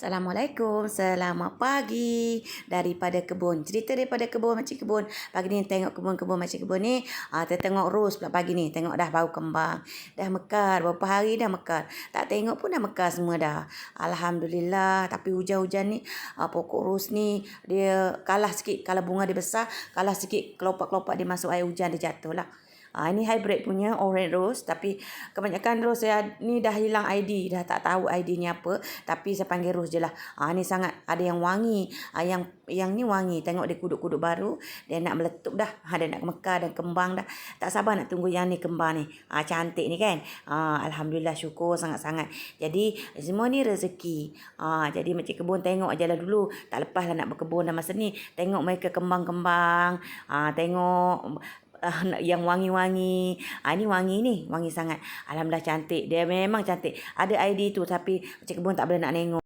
Assalamualaikum, selamat pagi daripada kebun. Cerita daripada kebun macam kebun. Pagi ni tengok kebun-kebun macam kebun ni. Ah, kita tengok ros pula pagi ni. Tengok dah bau kembang. Dah mekar. Berapa hari dah mekar. Tak tengok pun dah mekar semua dah. Alhamdulillah. Tapi hujan-hujan ni, ah, pokok ros ni, dia kalah sikit. Kalau bunga dia besar, kalah sikit. Kelopak-kelopak dia masuk air hujan, dia jatuh lah. Ha, ini hybrid punya orange rose tapi kebanyakan rose saya ni dah hilang ID dah tak tahu ID ni apa tapi saya panggil rose je lah. Ha, ni sangat ada yang wangi. Ha, yang yang ni wangi. Tengok dia kuduk-kuduk baru. Dia nak meletup dah. Ha, dia nak mekar dan kembang dah. Tak sabar nak tunggu yang ni kembang ni. Ha, cantik ni kan. Ha, Alhamdulillah syukur sangat-sangat. Jadi semua ni rezeki. Ha, jadi macam kebun tengok je lah dulu. Tak lepas lah nak berkebun dah masa ni. Tengok mereka kembang-kembang. Ha, tengok uh, yang wangi-wangi. Ah ini wangi ni, wangi sangat. Alhamdulillah cantik. Dia memang cantik. Ada ID tu tapi cik kebun tak boleh nak tengok.